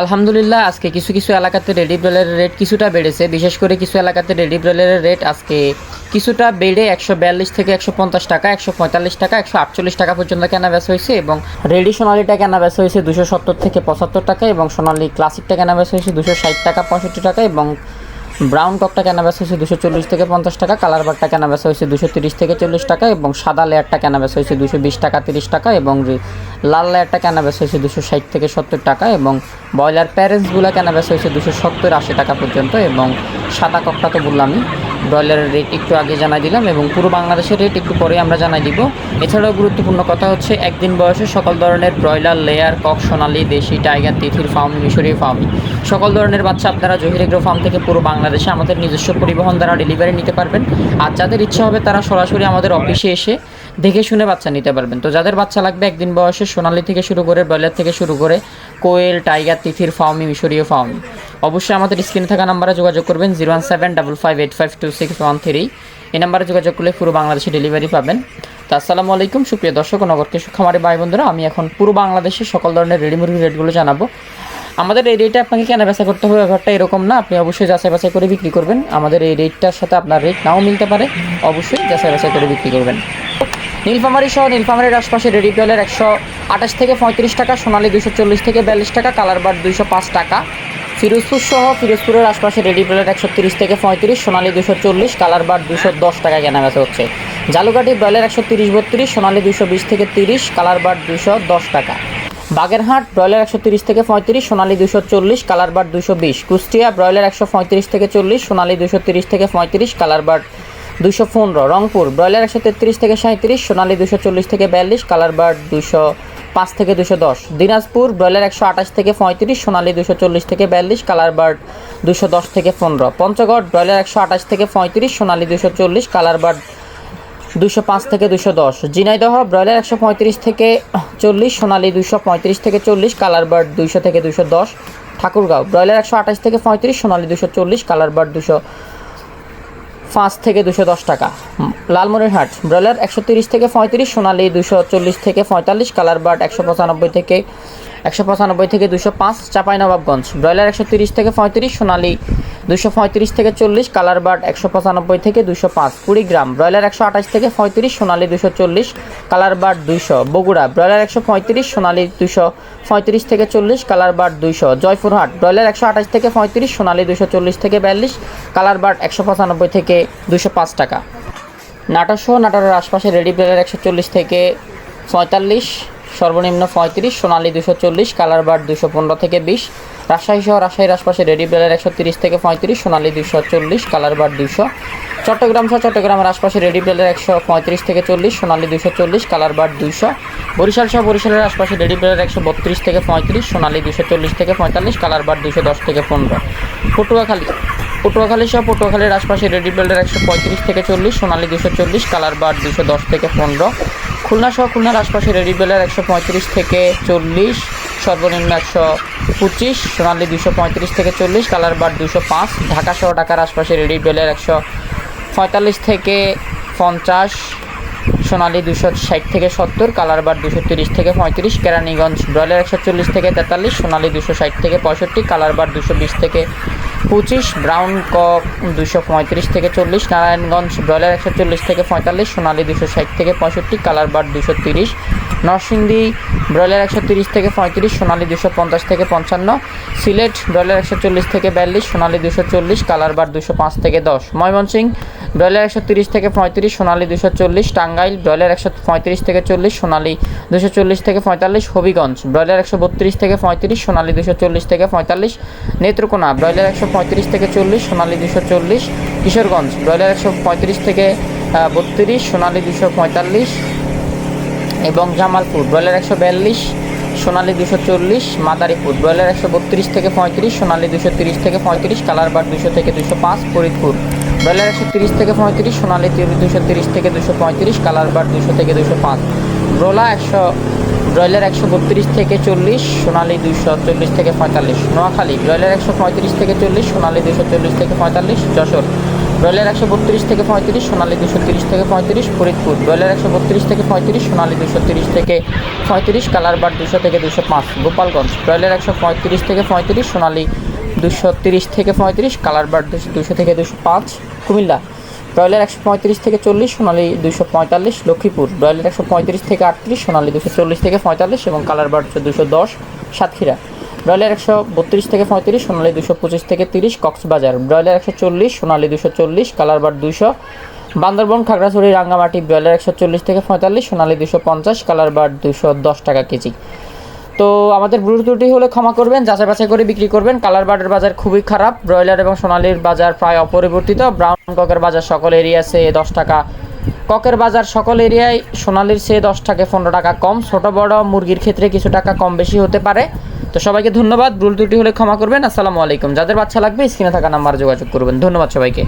আলহামদুলিল্লাহ, আজকে কিছু কিছু এলাকাতে রেডি ব্রয়লারের রেট কিছুটা বেড়েছে। বিশেষ করে কিছু এলাকাতে রেডি ব্রয়লারের রেট আজকে কিছুটা বেড়ে একশো বিয়াল্লিশ থেকে একশো পঞ্চাশ টাকা, একশো পঁয়তাল্লিশ টাকা, একশো আটচল্লিশ টাকা পর্যন্ত কেনা বেচা হয়েছে এবং রেডি সোনালিটা কেনা বেচা হয়েছে দুশো সত্তর থেকে পঁচাত্তর টাকা এবং সোনালি ক্লাসিকটা কেনা বেচা হয়েছে দুশো ষাট টাকা, পঁয়ষট্টি টাকা এবং ব্রাউন ককটা কেনা বেচা হয়েছে দুশো চল্লিশ থেকে পঞ্চাশ টাকা কালার বারটা কেনা বেচা হয়েছে দুশো তিরিশ থেকে চল্লিশ টাকা এবং সাদা লেয়ারটা কেনা বেচা হয়েছে দুশো বিশ টাকা, তিরিশ টাকা এবং লাল লেয়ারটা কেনা বেচা হয়েছে দুশো ষাট থেকে সত্তর টাকা এবং ব্রয়লার প্যারেন্টসগুলো কেনা বেচা হয়েছে দুশো সত্তর আশি টাকা পর্যন্ত এবং সাদা ককটা তো বললামই। ব্রয়লারের রেট একটু আগে জানাই দিলাম এবং পুরো বাংলাদেশের রেট একটু পরে আমরা জানাই দিব। এছাড়াও গুরুত্বপূর্ণ কথা হচ্ছে, একদিন বয়সে সকল ধরনের ব্রয়লার লেয়ার কক, সোনালি, দেশি টাইগার তিথির ফার্ম মিশরি ফার্ম সকল ধরনের বাচ্চা আপনারা জহির এগ্রো ফার্ম থেকে পুরো বাংলাদেশে আমাদের নিজস্ব পরিবহন দ্বারা ডেলিভারি নিতে পারবেন। আর যাদের ইচ্ছা হবে তারা সরাসরি আমাদের অফিসে এসে দেখে শুনে বাচ্চা নিতে পারবেন। তো যাদের বাচ্চা লাগবে একদিন বয়সে সোনালি থেকে শুরু করে, ব্রয়লার থেকে শুরু করে, কোয়েল, টাইগার, তিথির ফার্মি মিশরীয় ফার্মি অবশ্যই আমাদের স্ক্রিনে থাকা নাম্বারে যোগাযোগ করবেন zero one seven double five eight five two six one three. এই নাম্বারে যোগাযোগ করলে পুরো বাংলাদেশে ডেলিভারি পাবেন। তো আসসালামু আলাইকুম, সুপ্রিয় দর্শক ও নগর কৃষক খামারি ভাই বন্ধুরা আমি এখন পুরো বাংলাদেশের সকল ধরনের রেডি মুরগির রেটগুলো জানাব। আমাদের এই রেটে আপনাকে কেনা বেচা করতে হবে, ব্যাপারটা এরকম না। আপনি অবশ্যই যাচাই বাছাই করে বিক্রি করবেন। আমাদের এই রেটটার সাথে আপনার রেট নাও মিলতে পারে। অবশ্যই যাচাই বাছাই করে বিক্রি করবেন। নীলফামারি সহ নীলফামারির আশপাশে রেডি ডলের একশো আঠাশ থেকে পঁয়ত্রিশ টাকা, সোনালি দুশো চল্লিশ থেকে বিয়াল্লিশ টাকা, কালার বার দুইশো পাঁচ টাকা। ফিরোজপুর সহ ফিরোজপুরের আশপাশে রেডি ডলের একশো তিরিশ থেকে পঁয়ত্রিশ, সোনালি দুশো চল্লিশ, কালার বার দুশো দশ টাকা কেনা বেচা হচ্ছে। জালুকাটি ব্রয়লার একশো তিরিশ বত্রিশ, সোনালি দুশো বিশ থেকে তিরিশ, কালার বার দুশো দশ টাকা। বাগেরহাট ব্রয়লার একশো তিরিশ থেকে পঁয়ত্রিশ, সোনালি দুশো চল্লিশ, কালার বার দুশো বিশ। কুষ্টিয়া ব্রয়লার একশো পঁয়ত্রিশ থেকে চল্লিশ, সোনালি দুশো তিরিশ থেকে পঁয়ত্রিশ, কালার বার দুশো পনেরো, রংপুর, ব্রয়লার একশো তেত্রিশ থেকে সাঁত্রিশ সোনালি দুশো চল্লিশ থেকে বিয়াল্লিশ, কালার বার দুশো পাঁচ থেকে দুশো দশ, দিনাজপুর, ব্রয়লার একশো আঠাশ থেকে পঁয়ত্রিশ, সোনালি দুশো চল্লিশ থেকে বিয়াল্লিশ, কালার বার দুশো দশ থেকে পনেরো, পঞ্চগড়, ব্রয়লার একশো আঠাশ থেকে পঁয়ত্রিশ, সোনালি দুশো চল্লিশ, কালার বার দুশো পাঁচ থেকে দুশো দশ, ঝিনাইদহ, ব্রয়লার একশো পঁয়ত্রিশ থেকে চল্লিশ, সোনালি দুশো পঁয়ত্রিশ থেকে চল্লিশ, কালার বার্ড দুশো থেকে দুশো দশ, ঠাকুরগাঁও, ব্রয়লার একশো আঠাশ থেকে পঁয়ত্রিশ, সোনালি দুশো চল্লিশ, কালার বার্ড দুশো পাঁচ থেকে দুশো দশ টাকা। লালমনির লালমনিরহাট ব্রয়লার একশো তিরিশ থেকে পঁয়ত্রিশ, সোনালি দুশো চল্লিশ থেকে পঁয়তাল্লিশ, কালার বার্ড একশো পঁচানব্বই থেকে একশো পঁচানব্বই থেকে দুশো পাঁচ চাঁপাইনবাবগঞ্জ। ব্রয়লার একশো তিরিশ থেকে পঁয়ত্রিশ, সোনালি দুশো পঁয়ত্রিশ থেকে চল্লিশ কালার বার্ড একশো পঁচানব্বই থেকে দুশো পাঁচ, কুড়িগ্রাম। ব্রয়লার একশো আঠাশ থেকে পঁয়ত্রিশ, সোনালি দুশো চল্লিশ কালার বার্ড দুইশো বগুড়া, ব্রয়লার একশো পঁয়ত্রিশ, সোনালি দুশো পঁয়ত্রিশ থেকে চল্লিশ কালার বার্ড দুইশো জয়পুরহাট, ব্রয়লার একশো আঠাশ থেকে পঁয়ত্রিশ, সোনালি দুশো চল্লিশ থেকে বিয়াল্লিশ কালার বার্ড একশো পঁচানব্বই থেকে দুশো পাঁচ টাকা। নাটোর সহ নাটোরের আশপাশে রেডি ব্রয়লার একশো চল্লিশ থেকে পঁয়তাল্লিশ সর্বনিম্ন পঁয়ত্রিশ, সোনালি দুশো চল্লিশ কালার বার দুশো পনেরো থেকে বিশ রাজশাহী সহ রাজশাহীর আশপাশে রেডি ব্রেলের একশো তিরিশ থেকে পঁয়ত্রিশ, সোনালি দুশো চল্লিশ কালার বার দুশো চট্টগ্রাম সহ চট্টগ্রামের আশপাশে রেডি ব্রেলের একশো পঁয়ত্রিশ থেকে চল্লিশ, সোনালি দুশো চল্লিশ কালার বার দুশো বরিশাল সহ বরিশালের আশপাশে রেডি ব্রেলের একশো বত্রিশ থেকে পঁয়ত্রিশ, সোনালি দুশো চল্লিশ থেকে পঁয়তাল্লিশ কালার বার দুশো দশ থেকে পনেরো। পটুয়াখালী পটুয়াখালী সহ পটুয়াখালীর আশপাশে রেডি বেল্টের একশো পঁয়ত্রিশ থেকে চল্লিশ, সোনালি দুশো চল্লিশ, কালার বার দুশো দশ থেকে পনেরো। খুলনা সহ খুলনার আশপাশে রেডি বেলের একশো পঁয়ত্রিশ থেকে চল্লিশ, সর্বনিম্ন একশো পঁচিশ, সোনালি দুশো পঁয়ত্রিশ থেকে চল্লিশ, কালার বার দুশো পাঁচ, ঢাকা সহ ঢাকার আশপাশে রেডি বেলের একশো পঁয়তাল্লিশ থেকে পঞ্চাশ, সোনালি দুশো ষাট থেকে সত্তর, কালার বার দুশো তিরিশ থেকে পঁয়ত্রিশ, কেরানীগঞ্জ ব্রয়লার একশো চল্লিশ থেকে তেতাল্লিশ, সোনালি দুশো ষাট থেকে পঁয়ষট্টি, কালার বার দুশো বিশ থেকে পঁচিশ, ব্রাউন কক দুশো পঁয়ত্রিশ থেকে চল্লিশ, নারায়ণগঞ্জ ব্রয়লার একশো চল্লিশ থেকে পঁয়তাল্লিশ, সোনালী দুশো ষাট থেকে পঁয়ষট্টি, কালার বার দুশো তিরিশ নরসিংদী ব্রয়লার একশো তিরিশ থেকে পঁয়ত্রিশ, সোনালি দুশো পঞ্চাশ থেকে পঞ্চান্ন, সিলেট ব্রয়লার একশো চল্লিশ থেকে বিয়াল্লিশ, সোনালি দুশো চল্লিশ কালার বার দুশো পাঁচ থেকে দশ। ময়মনসিং ব্রয়লার একশো তিরিশ থেকে পঁয়ত্রিশ, সোনালি দুশো চল্লিশ, টাঙ্গাইল ব্রয়লার একশো পঁয়ত্রিশ থেকে চল্লিশ, সোনালি দুশো চল্লিশ থেকে পঁয়তাল্লিশ, হবিগঞ্জ ব্রয়লার একশো বত্রিশ থেকে পঁয়ত্রিশ, সোনালি দুশো চল্লিশ থেকে পঁয়তাল্লিশ, নেত্রকোনা ব্রয়লার একশো পঁয়ত্রিশ থেকে চল্লিশ, সোনালি দুশো চল্লিশ, কিশোরগঞ্জ ব্রয়লার একশো পঁয়ত্রিশ থেকে বত্রিশ, সোনালি দুশো পঁয়তাল্লিশ এবং জামালপুর ব্রয়লার একশো বিয়াল্লিশ, সোনালি দুশো চল্লিশ মাদারীপুর ব্রয়লার একশো বত্রিশ থেকে পঁয়ত্রিশ, সোনালি দুশো তিরিশ থেকে পঁয়ত্রিশ কালার বার দুশো থেকে দুশো পাঁচ, ফরিদপুর। ব্রয়লার একশো তিরিশ থেকে পঁয়ত্রিশ, সোনালি দুশো তিরিশ থেকে দুশো পঁয়ত্রিশ কালার বার দুশো থেকে দুশো পাঁচ। ব্রোলা একশো, ব্রয়লার একশো বত্রিশ থেকে চল্লিশ, সোনালি দুশো চল্লিশ থেকে পঁয়তাল্লিশ। নোয়াখালী, ব্রয়লার একশো পঁয়ত্রিশ থেকে চল্লিশ, সোনালি দুশো চল্লিশ থেকে পঁয়তাল্লিশ, যশোর। ব্রয়লার একশো বত্রিশ থেকে পঁয়ত্রিশ, সোনালী দুশো তিরিশ থেকে পঁয়ত্রিশ, ফরিদপুর। ব্রয়লার একশো বত্রিশ থেকে পঁয়ত্রিশ, সোনালী দুশো তিরিশ থেকে পঁয়ত্রিশ কালার বাট দুশো থেকে দুশো পাঁচ, গোপালগঞ্জ। ব্রয়লার একশো পঁয়ত্রিশ থেকে পঁয়ত্রিশ, সোনালী দুশো তিরিশ থেকে পঁয়ত্রিশ কালার বাট দুশো দুশো থেকে দুশো পাঁচ, কুমিল্লা। ব্রয়লার একশো পঁয়ত্রিশ থেকে চল্লিশ, সোনালী দুশো পঁয়তাল্লিশ, লক্ষ্মীপুর। ব্রয়লার একশো পঁয়ত্রিশ থেকে আটত্রিশ, সোনালী দুশো চল্লিশ থেকে পঁয়তাল্লিশ এবং কালার বাট হচ্ছে দুশো দশ, সাতক্ষীরা। ব্রয়লার একশো বত্রিশ থেকে পঁয়ত্রিশ, সোনালী দুশো পঁচিশ থেকে তিরিশ, কক্সবাজার। ব্রয়লার একশো চল্লিশ, সোনালী দুশো চল্লিশ কালার বাট দুশো। বান্দরবন, খাগড়াছড়ি, রাঙ্গামাটি, ব্রয়লার একশো চল্লিশ থেকে পঁয়তাল্লিশ, সোনালী দুশো পঞ্চাশ কালার বাট দুশো দশ টাকা কেজি। তো আমাদের ভুল ত্রুটি হলে ক্ষমা করবেন, যাচাই বাছাই করে বিক্রি করবেন। কালার বার্ডের বাজার খুবই খারাপ, ব্রয়লার এবং সোনালির বাজার প্রায় অপরিবর্তিত। ব্রাউন ককের বাজার সকল এরিয়াছে দশ টাকা ককের বাজার সকল এরিয়ায় সোনালির সে দশ টাকা, পনেরো টাকা কম। ছোট, বড় মুরগির ক্ষেত্রে কিছু টাকা কম বেশি হতে পারে। তো সবাইকে ধন্যবাদ। ভুল ত্রুটি হলে ক্ষমা করবেন। আসসালামু আলাইকুম। যাদের বাচ্চা লাগবে, স্ক্রিনে থাকা নাম্বার যোগাযোগ করবেন। ধন্যবাদ সবাইকে।